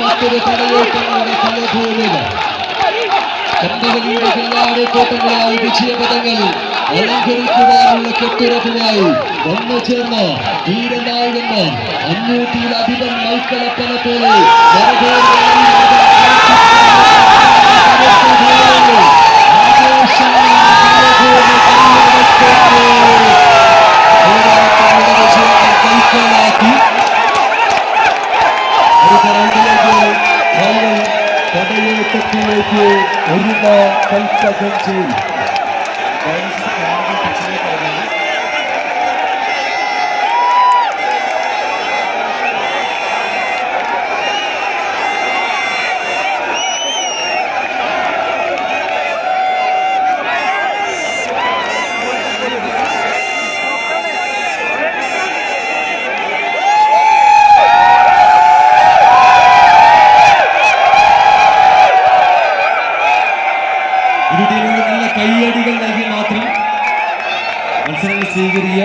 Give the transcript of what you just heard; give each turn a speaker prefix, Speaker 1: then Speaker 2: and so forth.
Speaker 1: മറ്റൊരു പടയോട്ടമാണ് ഫലഭൂമികൾ കണ്ടവരിയുടെ കില്ലാടിത്തോട്ടങ്ങളായി വിജയപഥങ്ങൾ അലങ്കരിക്കുവാനുള്ള കെട്ടുറപ്പിനായി വന്നു ചേർന്ന ധീരനായകന്മാർ അഞ്ഞൂറ്റിയിലധികം മൈക്കളപ്പന പോലെ 그사람들에게 저희는 대단히 뜻깊게 우리가 던지다 던진 너희 사랑하는 백성의 거리는 ഇരു ടീമുകളും നല്ല കൈയടികൾ നൽകി മാത്രം മത്സരങ്ങൾ സ്വീകരിക്കുക.